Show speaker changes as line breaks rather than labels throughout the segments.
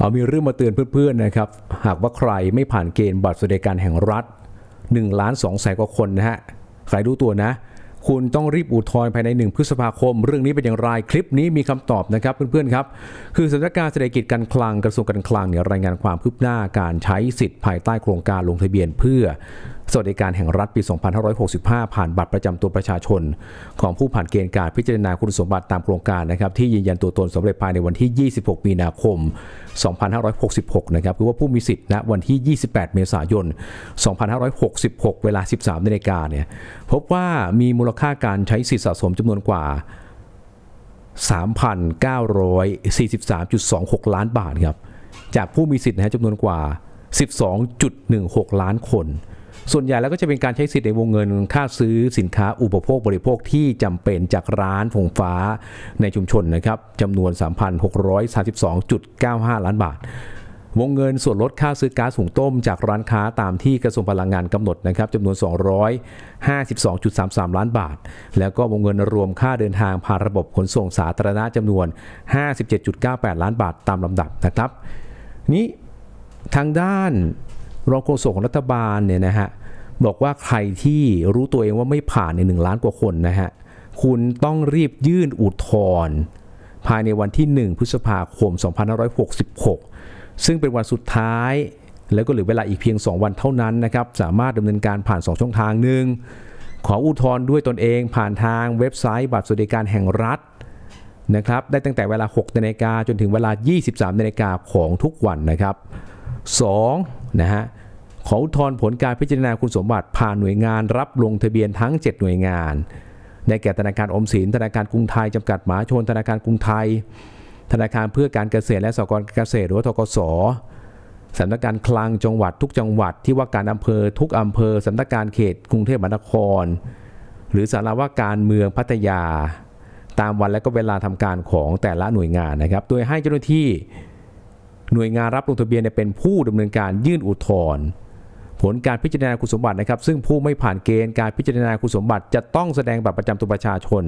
เอามีเรื่องมาเตือนเพื่อนๆนะครับ หากว่าใครไม่ผ่านเกณฑ์บัตรสวัสดิการแห่งรัฐ1ล้าน2แสนกว่าคนนะฮะ ใครรู้ตัวนะ คุณต้องรีบอุทธรณ์ภายใน 1 พฤษภาคม เรื่องนี้เป็นอย่างไรคลิปนี้มีคำตอบนะครับเพื่อนๆครับ คือสำนักงานเศรษฐกิจการคลังกระทรวงการคลังเนี่ยรายงานความคืบหน้าการใช้สิทธิ์ภายใต้โครงการลงทะเบียนเพื่อ สวัสดิการแห่งรัฐปี 2565 ผ่านบัตรประจำตัวประชาชน ของผู้ผ่านเกณฑ์การพิจารณาคุณสมบัติตามโครงการนะครับที่ยืนยันตัวตนสำเร็จภายในวันที่ 26 มีนาคม 2566 นะครับคือว่าผู้มีสิทธิ์ณวันที่ 28 เมษายน 2566 เวลา 13นาฬิกาเนี่ยพบว่ามีมูลค่าการใช้สิทธิสะสมจำนวนกว่า3,943.26 ล้านบาทครับ จากผู้มีสิทธิ์นะฮะจำนวนกว่า 12.16 ล้านคน ส่วนใหญ่แล้วก็จะเป็นการใช้สิทธิ์ในวงเงินค่าซื้อสินค้าอุปโภคบริโภคที่จำเป็นจากร้านผงฟ้าในชุมชนนะครับจำนวน 3,632.95 ล้านบาทวงเงินส่วนลดค่าซื้อก๊าซหุงต้มจากร้านค้าตามที่กระทรวงพลังงานกำหนดนะครับจำนวน 252.33 ล้านบาท แล้วก็วงเงินรวมค่าเดินทางผ่านระบบขนส่งสาธารณะจำนวน 57.98 ล้านบาทตามลำดับนะครับ นี้ ทางด้านรองโฆษกของรัฐบาลเนี่ยนะฮะบอกว่าใครที่รู้ตัวเองว่าไม่ผ่านในหนึ่งล้านกว่าคนนะฮะคุณต้องรีบยื่นอุทธรณ์ภายในวันที่ 1 พฤษภาคม 2566 ซึ่งเป็นวันสุดท้าย แล้วก็เหลือเวลาอีกเพียง 2 วันเท่านั้นนะครับ สามารถดำเนินการผ่าน 2 ช่องทางหนึ่งขออุทธรณ์ด้วยตนเองผ่านทางเว็บไซต์บัตรสวัสดิการแห่งรัฐนะครับ ได้ตั้งแต่เวลา 6 นาฬิกาจนถึงเวลา 23 นาฬิกาของทุกวันนะครับ 2. นะฮะขออุทธรณ์ผลการพิจารณาคุณสมบัติผ่านหน่วยงานรับลงทะเบียนทั้ง 7 หน่วยงานได้แก่ธนาคารอมสินธนาคารกรุงไทยจำกัดหมหาชนธนาคารกรุงไทย ธนาคารเพื่อการเกษตรและสหกรณ์เกษตรหรือว่าทกสสำนักงานคลังจังหวัดทุกจังหวัดที่ว่าการอำเภอทุกอำเภอสำนักงานเขตกรุงเทพมหานคร หรือสารว่าการเมืองพัทยา ตามวันและก็เวลาทำการของแต่ละหน่วยงานนะครับ โดยให้เจ้าหน้าที่ หน่วยงานรับลงทะเบียนเป็นผู้ดำเนินการยื่นอุทธรณ์ผลการพิจารณาคุณสมบัตินะครับ ซึ่งผู้ไม่ผ่านเกณฑ์การพิจารณาคุณสมบัติ จะต้องแสดงบัตรประจำตัวประชาชน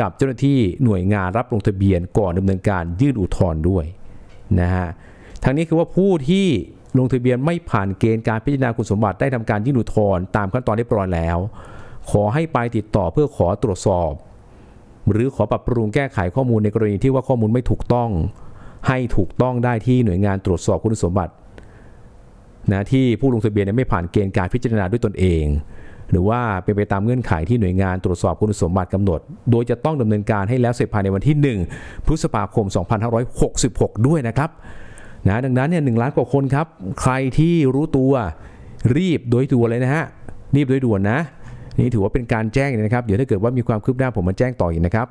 กับเจ้าหน้าที่หน่วยงานรับลงทะเบียนก่อนดำเนินการยื่นอุทธรณ์ด้วยนะฮะทางนี้คือว่าผู้ที่ลงทะเบียนไม่ผ่านเกณฑ์การพิจารณาคุณสมบัติได้ทำการยื่นอุทธรณ์ตามขั้นตอนเรียบร้อยแล้ว ขอให้ไปติดต่อเพื่อขอตรวจสอบ หรือขอปรับปรุงแก้ไขข้อมูลในกรณีที่ว่าข้อมูลไม่ถูกต้อง ให้ถูกต้องได้ที่หน่วยงานตรวจสอบคุณสมบัตินะที่ผู้ลงทะเบียนไม่ผ่านเกณฑ์การพิจารณาด้วยตนเอง หรือว่าเป็นไปตามเงื่อนไขที่หน่วยงานตรวจสอบคุณสมบัติกำหนด โดยจะต้องดำเนินการให้แล้วเสร็จภายในวันที่ 1 พฤษภาคม 2566 ด้วยนะครับนะดังนั้นเนี่ยหล้านกว่าคนครับ ใครที่รู้ตัวรีบโดยด่วนเลยนะฮะรีบโดยด่วนนะนี่ถือว่าเป็นการแจ้งนะครับ เดี๋ยวถ้าเกิดว่ามีความคืบหน้าผมมาแจ้งต่ออีกนะครับ